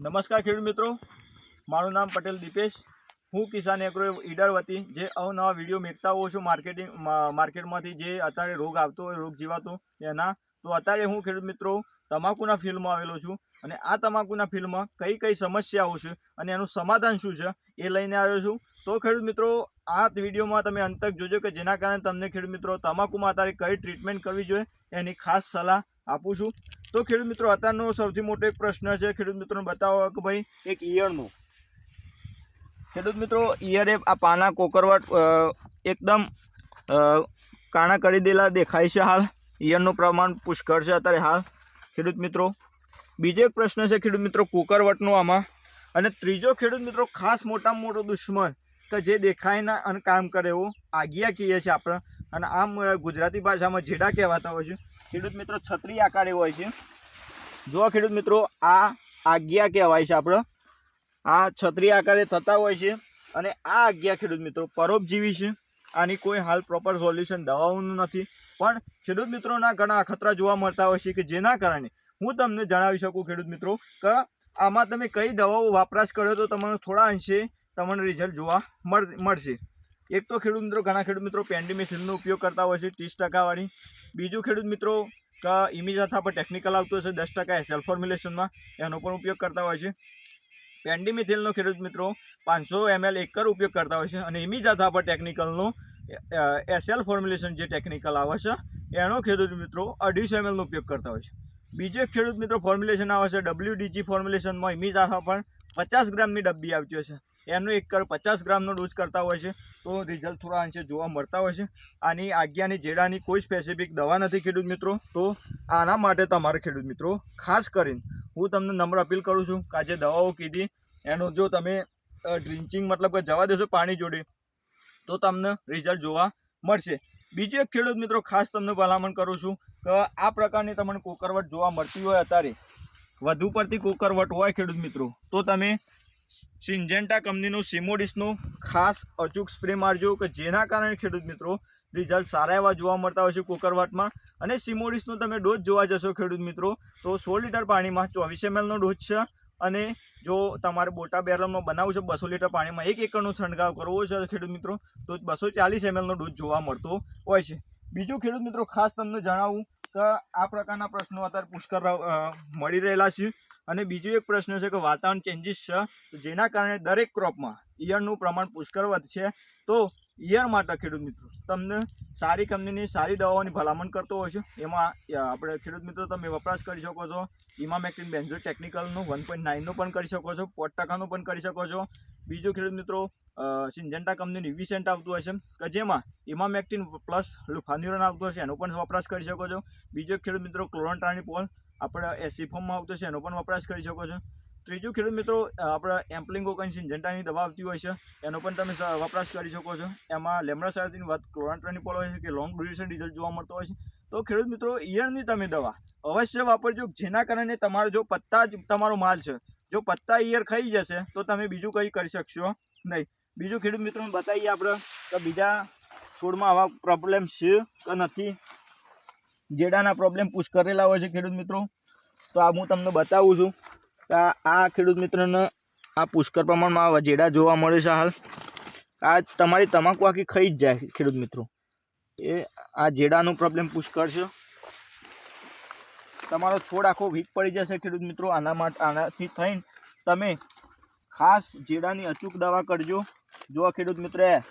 નમસ્કાર ખેડૂત મિત્રો. મારું નામ પટેલ દીપેશ. હું કિસાન એગ્રો ઈડર વતી. જે અવનવા વીડિયો મેકતા હોઉં છું માર્કેટિંગ માર્કેટમાંથી જે અત્યારે રોગ આવતો હોય, રોગ જીવાતો એના. તો અત્યારે હું ખેડૂત મિત્રો તમાકુના ફિલ્ડમાં આવેલો છું અને આ તમાકુના ફિલ્ડમાં કઈ કઈ સમસ્યાઓ છે અને એનું સમાધાન શું છે એ લઈને આવ્યો છું. તો ખેડૂત મિત્રો આ વિડીયોમાં તમે અંતક જોજો કે જેના કારણે તમને ખેડૂત મિત્રો તમાકુમાં અત્યારે કઈ ટ્રીટમેન્ટ કરવી જોઈએ, એની ખાસ સલાહ આપું છું. તો ખેડૂત મિત્રો, અત્યારનો સૌથી મોટો એક પ્રશ્ન છે, ખેડૂત મિત્રોને બતાવો કે ભાઈ એક ઈયળનો. ખેડૂત મિત્રો ઈયરે આ પાના કોકરવટ એકદમ કાણા કરી દેલા દેખાય છે હાલ. ઈયળનું પ્રમાણ પુષ્કળ છે અત્યારે હાલ, ખેડૂત મિત્રો. બીજો એક પ્રશ્ન છે, ખેડૂત મિત્રો, કોકરવટનો આમાં. અને ત્રીજો ખેડૂત મિત્રો, ખાસ મોટામાં મોટો દુશ્મન. કે જે દેખાય ના અને કામ કરે એવો આગિયા કહીએ છીએ આપણે. અને આમ ગુજરાતી ભાષામાં જેડા કહેવાતા હોય છે. ખેડૂત મિત્રો, છત્રી આકારે હોય છે. જો ખેડૂત મિત્રો, આ આગિયા કહેવાય છે આપણે. આ છત્રી આકારે થતા હોય છે અને આ આગિયા ખેડૂત મિત્રો પરોપજીવી છે. આની કોઈ હાલ પ્રોપર સોલ્યુશન દવાઓનું નથી. પણ ખેડૂત મિત્રોના ઘણા અખતરા જોવા મળતા હોય છે કે જેના કારણે હું તમને જણાવી શકું ખેડૂત મિત્રો, કે આમાં તમે કઈ દવાઓ વપરાશ કર્યો તો તમને થોડા અંશે તમને રિઝલ્ટ જોવા મળ, મળશે. એક તો ખેડૂત મિત્રો, ઘણા ખેડૂત મિત્રો પેન્ડીમિથિનનો ઉપયોગ કરતા હોય છે, ત્રીસ ટકાવાળી. બીજું ખેડૂત મિત્રો, કે ઇમિજાથા પર ટેકનિકલ આવતું હશે, દસ ટકા એસએલ ફોર્મ્યુલેશનમાં એનો પણ ઉપયોગ કરતા હોય છે. પેન્ડીમિથિલનો ખેડૂત મિત્રો, પાંચસો એમએલ એકર ઉપયોગ કરતા હોય છે અને ઇમિજાથા પર ટેકનિકલનો એસએલ ફોર્મ્યુલેશન જે ટેકનિકલ આવે છે, એનો ખેડૂત મિત્રો અઢીસો એમએલનો ઉપયોગ કરતા હોય છે. બીજો ખેડૂત મિત્રો ફોર્મ્યુલેશન આવે છે ડબલ્યુડીજી ફોર્મ્યુલેશનમાં ઇમિજાથા પણ પચાસ ગ્રામની ડબ્બી આવતી હોય એનો એક કર પચાસ ગ્રામનો ડોઝ કરતા હોય છે. તો રિઝલ્ટ થોડા અંશે જોવા મળતા હોય છે. આની આજ્ઞાની જેડાની કોઈ સ્પેસિફિક દવા નથી ખેડૂત મિત્રો. તો આના માટે તમારે ખેડૂત મિત્રો ખાસ કરીને હું તમને નમ્ર અપીલ કરું છું કે આ દવાઓ કીધી, એનો જો તમે ડ્રિંચિંગ મતલબ કે જવા દેશો પાણી જોડે, તો તમને રિઝલ્ટ જોવા મળશે. બીજો એક ખેડૂત મિત્રો ખાસ તમને ભલામણ કરું છું કે આ પ્રકારની તમને કોકરવટ જોવા મળતી હોય અત્યારે, વધુ પડતી કોકરવટ હોય ખેડૂત મિત્રો, તો તમે સિન્જેન્ટા કંપનીનું સિમોડિસનું ખાસ અચૂક સ્પ્રે મારજો કે જેના કારણે ખેડૂત મિત્રો રિઝલ્ટ સારા એવા જોવા મળતા હોય છે કોકરવાટમાં. અને સિમોડિસનો તમે ડોઝ જોવા જશો ખેડૂત મિત્રો, તો સોળ લીટર પાણીમાં ચોવીસ એમએલનો ડોઝ છે. અને જો તમારે બોટા બેરલમનો બનાવવું છે, બસો લીટર પાણીમાં એક એકરનો છંટકાવ કરવો છે ખેડૂત મિત્રો, તો બસો ચાલીસ એમએલનો ડોઝ જોવા મળતો હોય છે. બીજું ખેડૂત મિત્રો ખાસ તમને જણાવું કે આ પ્રકારના પ્રશ્નો અત્યારે પુષ્કળ મળી રહેલા છે. અને બીજો એક પ્રશ્ન છે કે વાતાવરણ ચેન્જીસ છે જેના કારણે દરેક ક્રોપમાં ઈયળનું પ્રમાણ પુષ્કળ વધશે, તો ઈયળ માટે ખેડૂત મિત્રો, તમને સારી કંપનીની સારી દવાઓની ભલામણ કરતો હોય છે, એમાં આપણે ખેડૂત મિત્રો તમે વપરાશ કરી શકો છો ઇમામેક્ટિન બેન્ઝો ટેકનિકલનું વન પોઈન્ટ નાઇનનું પણ કરી શકો છો, પોટ ટકાનું પણ કરી શકો છો. બીજું ખેડૂત મિત્રો સિન્જન્ટા કંપનીનું ઇવિસેન્ટ આવતું હોય છે કે જેમાં ઇમામેક્ટિન પ્લસ લુફાન્યુરન આવતું હશે, એનો પણ વપરાશ કરી શકો છો. બીજો ખેડૂત મિત્રો ક્લોરોન્ટ્રાનિપોલ આપણે એસી ફોર્મમાં આવતો છે, એનો પણ વપરાશ કરી શકો છો. ત્રીજું, ખેડૂત મિત્રો આપણા આપણે એમ્પ્લિંગોકન સિન્જેન્ટાની દવા આવતી હોય છે, એનો પણ તમે વપરાશ કરી શકો છો. એમાં લેમડા સાયન્સની વાત ક્લોરાન્ટ્રાનિપોલ હોય છે કે લોંગ ડ્યુરેશન રિઝલ્ટ જોવા મળતો હોય છે. તો ખેડૂત મિત્રો, ઈયળની તમે દવા અવશ્ય વાપરજો, જેના કારણે તમારો જો પત્તા જ, તમારો માલ છે, જો પત્તા ઈયર ખાઈ જશે, તો તમે બીજું કંઈ કરી શકશો નહીં. બીજું ખેડૂત મિત્રોને બતાવીએ આપણે, કે બીજા છોડમાં આવા પ્રોબ્લેમ છે કે નથી? જેડાના પ્રોબ્લેમ પુશ કરેલા હોય છે ખેડૂત મિત્રો. તો આ હું તમને બતાવું છું કે આ- આ ખેડૂત મિત્રોને આ પુષ્કળ પ્રમાણમાં આવા જેડા જોવા મળે છે હાલ. આ તમારી તમાકુ આખી ખાઈ જ જાય ખેડૂત મિત્રો. એ આ જેડાનો પ્રોબ્લેમ પુષ્કળ છે તમારો છોડ આખો વીક પડી જશે ખેડૂત મિત્રો. આના માટે, આનાથી થઈને તમે ખાસ જેડાની અચૂક દવા કરજો. જો ખેડૂત મિત્ર,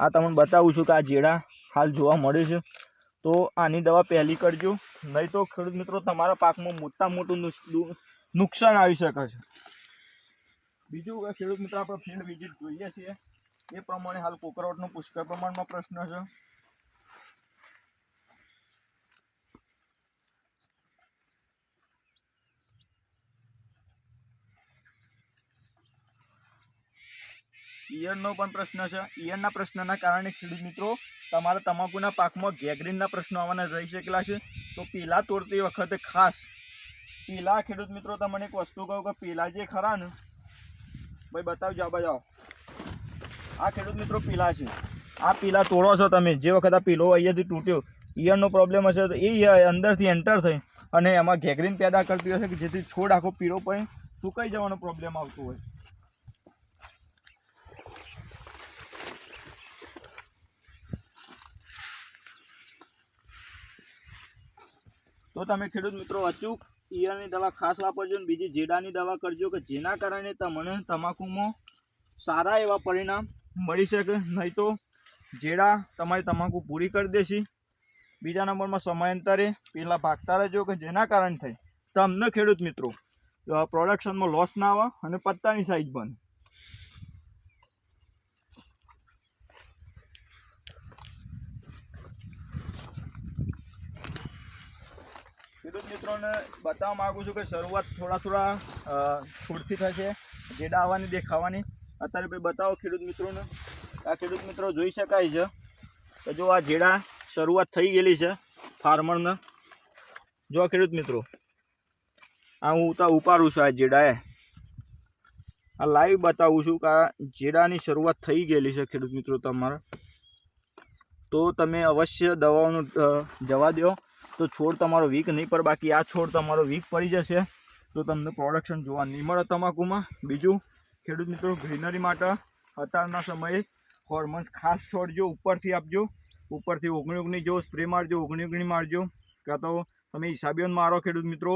આ તમને બતાવું છું કે આ જેડા હાલ જોવા મળે છે. તો આની દવા પહેલી કરજો. નહીં તો ખેડૂત મિત્રો, તમારા પાકમાં મોટા મોટું નુકસાન આવી શકે છે. બીજું ખેડૂત મિત્રો, આપણે ફિલ્ડ વિઝિટ જોઈએ છીએ. એ પ્રમાણે હાલ કોકરોટનો પુષ્કળ પ્રમાણમાં પ્રશ્ન છે. ઈયળનો પણ પ્રશ્ન છે. ઈયળના પ્રશ્નના કારણે ખેડૂત મિત્રો તમારા તમાકુના પાકમાં ગેગરીનના પ્રશ્નો આવવાના રહી શકેલા છે. તો પીલા તોડતી વખતે ખાસ, પીલા ખેડૂત મિત્રો, તમને એક વસ્તુ કહું કે પીલા જે ખરા ને, ભાઈ બતાવજો, આ બાજુ આ ખેડૂત મિત્રો પીલા છે. આ પીલા તોડો છો તમે. જે વખત આ પીલો અહીંયાથી તૂટ્યો ઈયરનો પ્રોબ્લેમ હશે તો એ અંદરથી એન્ટર થઈ અને એમાં ઘેગરીન પેદા કરતી હશે કે જેથી છોડ આખો પીળો પડે સુકાઈ જવાનો પ્રોબ્લેમ આવતો હોય. તો તમે ખેડૂત મિત્રો, અચૂક ઈયળની દવા ખાસ વાપરજો અને બીજી જેડાની દવા કરજો કે જેના કારણે તમને તમાકુમાં સારા એવા પરિણામ મળી શકે. નહીં તો જેડા તમારી તમાકુ પૂરી કરી દેશે. બીજા નંબરમાં સમયાંતરે પહેલાં ભાગતા રહેજો કે જેના કારણે થઈ તમને ખેડૂત મિત્રો પ્રોડક્શનમાં લોસ ના આવે અને પત્તાની સાઈઝ બને. ખેડૂત મિત્રોને બતાવવા માગું છું કે શરૂઆત થોડા થોડા છોડથી થશે. જેડા આવવાની, દેખાવાની. અત્યારે ભાઈ બતાવો ખેડૂત મિત્રોને. આ ખેડૂત મિત્રો જોઈ શકાય છે. કે જો આ જેડા શરૂઆત થઈ ગયેલી છે ફાર્મરને. જો ખેડૂત મિત્રો, આ હું તો ઉપાડું છું આ જેડાએ. આ લાઈવ બતાવું છું કે આ જેડાની શરૂઆત થઈ ગયેલી છે ખેડૂત મિત્રો તમારે. તો તમે અવશ્ય દવાઓનું જવા દો. તો છોડ તમારો વીક નહીં પર બાકી આ છોડ તમારો વીક પડી જશે. તો તમને પ્રોડક્શન જોવા નહીં મળે તમાકુમાં. બીજું, ખેડૂત મિત્રો, ગ્રીનરી માટે અત્યારના સમયે હોર્મોન્સ ખાસ છોડજો, ઉપરથી આપજો. ઉપરથી ઓગણી ઓગણી જો સ્પ્રે મારજો ઓગણી ઓગણી મારજો. કાં તો તમે હિસાબીઓને મારો ખેડૂત મિત્રો.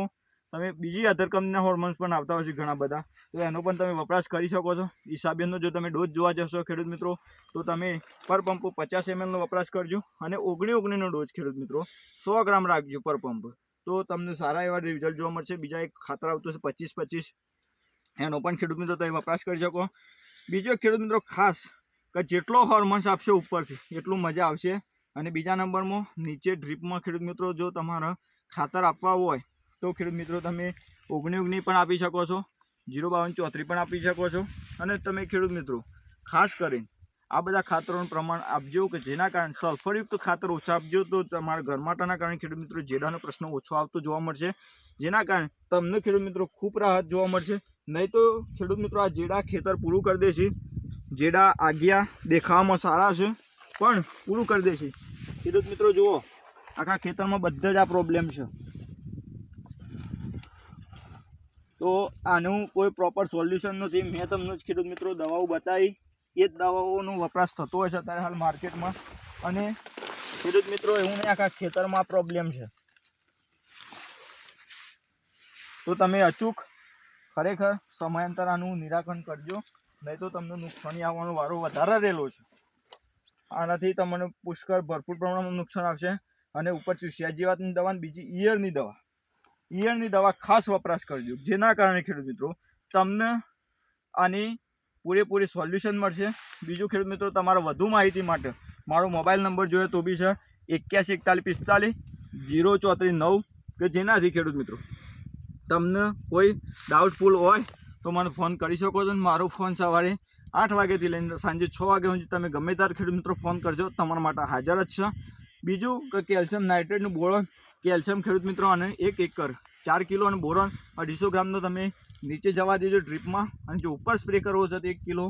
તમે બીજી અધર હોર્મોન્સ પણ આવતા હોય છે ઘણા બધા, તો એનો પણ તમે વપરાશ કરી શકો છો. હિસાબીઓનો જો તમે ડોઝ જોવા જશો ખેડૂત મિત્રો, તો તમે પર પંપ પચાસ એમએલનો વપરાશ કરજો અને ઓગણી ઓગણીનો ડોઝ ખેડૂત મિત્રો, સો ગ્રામ રાખજો પર પંપ તો તમને સારા એવા રિઝલ્ટ જોવા મળશે. બીજા એક ખાતર આવતું છે પચીસ પચીસ એનો પણ ખેડૂત મિત્રો તમે વપરાશ કરી શકો. બીજો ખેડૂત મિત્રો ખાસ, કે જેટલો હોર્મોન્સ આપશે ઉપરથી, એટલું મજા આવશે. અને બીજા નંબરમાં નીચે ડ્રીપમાં ખેડૂત મિત્રો, જો તમારા ખાતર આપવા હોય તો ખેડૂત મિત્રો, તમે ઓગણી ઓગણી પણ આપી શકો છો, જીરો બાવન ચોત્રી પણ આપી શકો છો. અને તમે ખેડૂત મિત્રો, ખાસ કરીને આ બધા ખાતરોનું પ્રમાણ આપજો કે જેના કારણે સલ્ફરયુક્ત ખાતર ઓછા આપજો તો તમારા ઘરમાટાના કારણે ખેડૂત મિત્રો, જેડાનો પ્રશ્ન ઓછો આવતો જોવા મળશે. જેના કારણે તમને ખેડૂત મિત્રો, ખૂબ રાહત જોવા મળશે. નહીં તો ખેડૂત મિત્રો, આ જેડા ખેતર પૂરું કરી દેશે. જેડા આગિયા દેખાવામાં સારા છે, પણ પૂરું કરી દેશે. ખેડૂત મિત્રો, જુઓ, આખા ખેતરમાં બધા જ આ પ્રોબ્લેમ છે. તો આનું કોઈ પ્રોપર સોલ્યુશન નથી. મેં તમને જ ખેડૂત મિત્રો, દવાઓ બતાવી. એ જ દવાઓનો વપરાશ થતો હોય છે અત્યારે હાલ માર્કેટમાં. અને ખેડૂત મિત્રો, એવું નહીં, આખા ખેતરમાં પ્રોબ્લેમ છે. તો તમે અચૂક, ખરેખર સમયાંતર આનું નિરાકરણ કરજો. નહીં તો તમને નુકસાની આવવાનો વારો વધારે રહેલો છે. આનાથી તમને પુષ્કળ ભરપૂર પ્રમાણમાં નુકસાન આવશે. અને ઉપર ચૂસ્યા જીવાતની દવા બીજી ઇયરની દવા. ઈયળની દવા ખાસ વપરાશ કરજો જેના કારણે ખેડૂત મિત્રો, તમને આની પૂરેપૂરી સોલ્યુશન મળશે. બીજું ખેડૂત મિત્રો, તમારે વધુ માહિતી માટે મારો મોબાઈલ નંબર જોઈએ તો બી છે એક્યાસી એકતાલીસ પિસ્તાલીસ જીરો ચોત્રીસ નવ. કે જેનાથી ખેડૂત મિત્રો, તમને કોઈ ડાઉટફુલ હોય તો મને ફોન કરી શકો છો મારો ફોન સવારે આઠ વાગ્યાથી લઈને સાંજે છ વાગ્યા સુધી તમે ગમે ત્યારે ખેડૂત મિત્રો ફોન કરજો. તમારા માટે હાજર જ છે. બીજું કે કેલ્શિયમ નાઇટ્રેટનું બોરોન કેલ્શિયમ ખેડૂત મિત્રો અને એક એકર, ચાર કિલો અને બોરોન અઢીસો ગ્રામનો તમે નીચે જવા દેજો ડ્રીપમાં. અને જો ઉપર સ્પ્રે કરવો છે તો એક કિલો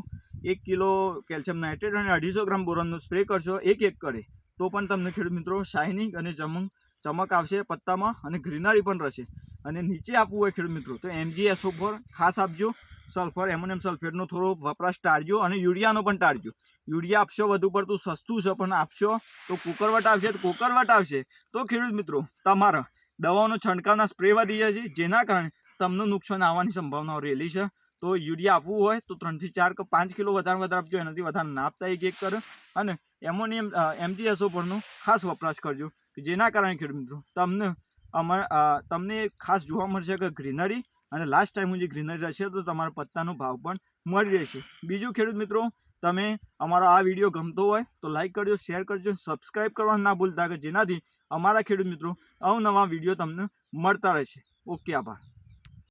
એક કિલો કેલ્શિયમ નાઇટ્રેટ અને અઢીસો ગ્રામ બોરોનનો સ્પ્રે કરશો એક એક કરે તો પણ તમને ખેડૂત મિત્રો શાઇનિંગ અને ચમક ચમક આવશે પત્તામાં અને ગ્રીનરી પણ રહેશે. અને નીચે આપવું હોય ખેડૂત મિત્રો તો એમજી એસો ફોર ખાસ આપજો. સલ્ફર, એમોનિયમ સલ્ફેટનો થોડો વપરાશ ટાળજો અને યુરિયાનો પણ ટાળજો. યુરિયા આપશો વધુ પડતું, સસ્તું છે, પણ આપશો તો કુકરવટ આવશે તો કોકરવટ આવશે તો ખેડૂત મિત્રો, તમારા દવાઓનો છંટકાવના સ્પ્રે વધી જશે જેના કારણે તમને નુકસાન આવવાની સંભાવનાઓ રહેલી છે. તો યુરિયા આપવું હોય તો ત્રણથી ચાર કે પાંચ કિલો વધારે વધારે આપજો, એનાથી વધારે ના આપતા એક એક કરો. અને એમોનિયમ એમજીએસઓ પરનો ખાસ વપરાશ કરજો જેના કારણે ખેડૂત મિત્રો, તમને અમારા તમને ખાસ જોવા મળશે કે ગ્રીનરી અને લાસ્ટ ટાઈમ હું જે ગ્રીનરી રહેશે તો તમારા પત્તાનો ભાવ પણ મળી રહેશે. બીજું ખેડૂત મિત્રો, તમે અમારો આ વીડિયો ગમતો હોય તો લાઈક કરજો શેર કરજો સબસ્ક્રાઈબ કરવાનું ના ભૂલતા કે જેનાથી અમારા ખેડૂત મિત્રો અવનવા વીડિયો તમને મળતા રહેશે. ઓકે, આભાર.